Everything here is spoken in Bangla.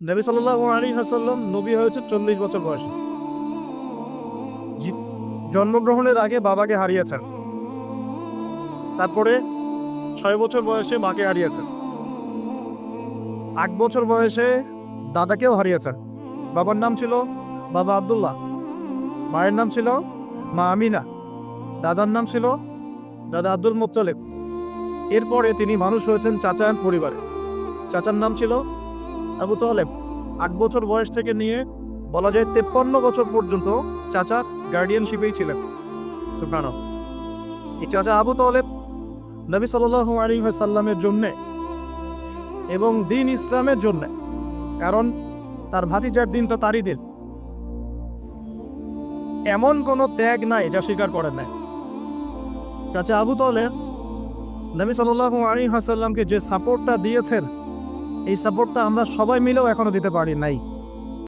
নবী সাল্লাহ আলী হাসাল্লাম নবী হয়েছে চল্লিশ বছর বয়সে। জন্মগ্রহণের আগে বাবাকে হারিয়েছেন। তারপরে ছয় বছর বয়সে মাকে হারিয়েছেন। আট বছর বয়সে দাদাকেও হারিয়েছেন। বাবার নাম ছিল বাবা আব্দুল্লাহ। মায়ের নাম ছিল মা আমিনা। দাদার নাম ছিল দাদা আব্দুল মোত্তালেব। এরপরে তিনি মানুষ হয়েছেন চাচার পরিবারে। চাচার নাম ছিল আবু তালেব, আট বছর বয়স থেকে নিয়ে বলা যায় তেপ্পান্ন বছর পর্যন্ত চাচার গার্ডিয়ানশিপেই ছিলেন। সুখানো এই চাচা আবু তালেব নবী সাল্লাহ আলী সাল্লামের জন্যে এবং দিন ইসলামের জন্যে, কারণ তার ভাতিজার দিন তো তারই দিন। এমন কোনো ত্যাগ নাই যা স্বীকার করেন নাই। চাচা আবু তালেব নবী সাল্লাহ আলী হাসাল্লামকে যে সাপোর্টটা দিয়েছেন এই সাপোর্টটা আমরা সবাই মিলেও এখনও দিতে পারি নাই।